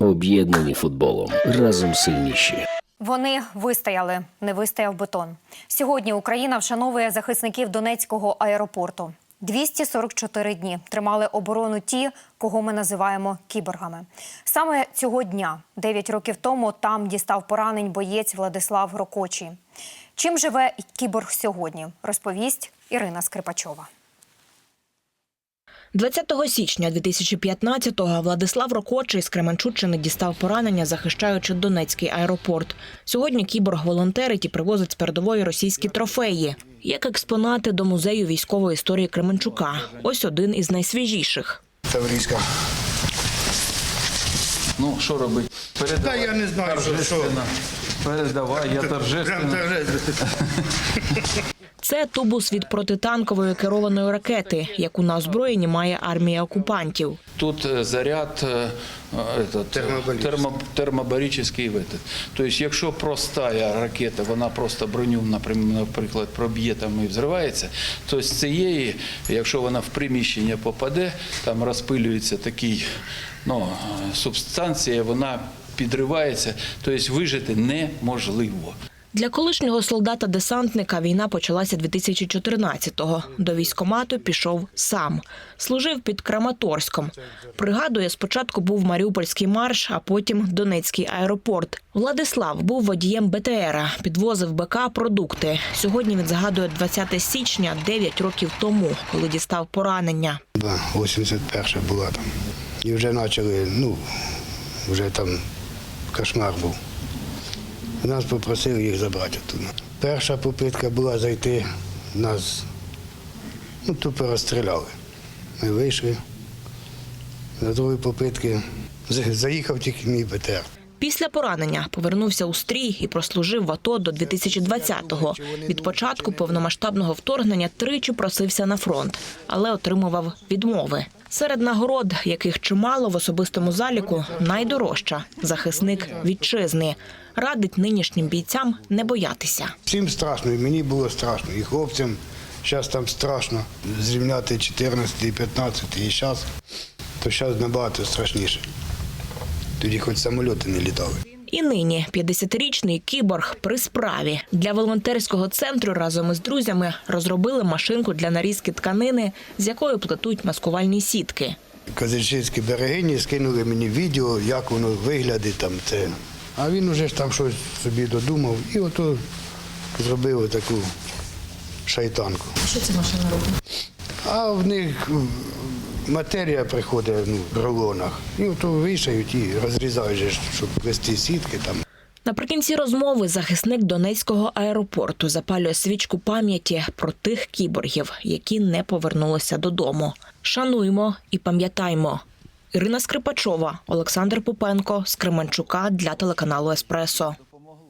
Об'єднані футболом. Разом сильніші. Вони вистояли, не вистояв бетон. Сьогодні Україна вшановує захисників Донецького аеропорту. 244 дні тримали оборону ті, кого ми називаємо кіборгами. Саме цього дня, 9 років тому, там дістав поранень боєць Владислав Рокочий. Чим живе кіборг сьогодні, розповість Ірина Скрипачова. 20 січня 2015-го Владислав Рокочий з Кременчуччини дістав поранення, захищаючи Донецький аеропорт. Сьогодні кіборг волонтерить і привозить з передової російські трофеї. Як експонати до музею військової історії Кременчука. Ось один із найсвіжіших. Таврійська. Ну, що робити? Передавай. Та я не знаю, що- Передавай, я торжественно. торжественно. Це тубус від протитанкової керованої ракети, яку на озброєнні має армія окупантів. Тут э, заряд э, э, этот, Термобаричний. термо, термобаричний в этот. Тобто, якщо проста ракета, вона просто броню, напрям- наприклад, проб'є там і взривається, то з цієї, якщо вона в приміщення попаде, там розпилюється такий, ну, е, субстанція, вона підривається, тобто вижити неможливо. Для колишнього солдата-десантника війна почалася 2014-го. До військомату пішов сам. Служив під Краматорськом. Пригадує, спочатку був Маріупольський марш, а потім Донецький аеропорт. Владислав був водієм БТРа, підвозив БК продукти. Сьогодні він згадує 20 січня, 9 років тому, коли дістав поранення. Да, 81 була там. І вже почали, ну, вже там кошмар був. Нас попросили їх забрати оттуда. Перша попитка була зайти, нас ну, тупо розстріляли. Ми вийшли. За другої попитки заїхав тільки мій БТР. Після поранення повернувся у стрій і прослужив в АТО до 2020-го. Від початку повномасштабного вторгнення тричі просився на фронт, але отримував відмови. Серед нагород, яких чимало в особистому заліку, найдорожча захисник вітчизни. Радить нинішнім бійцям не боятися. Всім страшно, і мені було страшно, і хлопцям зараз там страшно зрівняти 14 і 15 і зараз, то зараз набагато страшніше. Тоді хоч самольоти не літали. І нині 50-річний кіборг при справі для волонтерського центру разом із друзями розробили машинку для нарізки тканини, з якою плетуть маскувальні сітки. Казачинські берегині скинули мені відео, як воно виглядить там це. А він уже ж там щось собі додумав і ото зробив таку шайтанку. Що ця машина робить? А в них матерія приходить ну, в рулонах. І ото вішають і розрізають, щоб вести сітки там. Наприкінці розмови захисник Донецького аеропорту запалює свічку пам'яті про тих кіборгів, які не повернулися додому. Шануймо і пам'ятаймо. Ірина Скрипачова, Олександр Попенко з Кременчука для телеканалу Еспресо.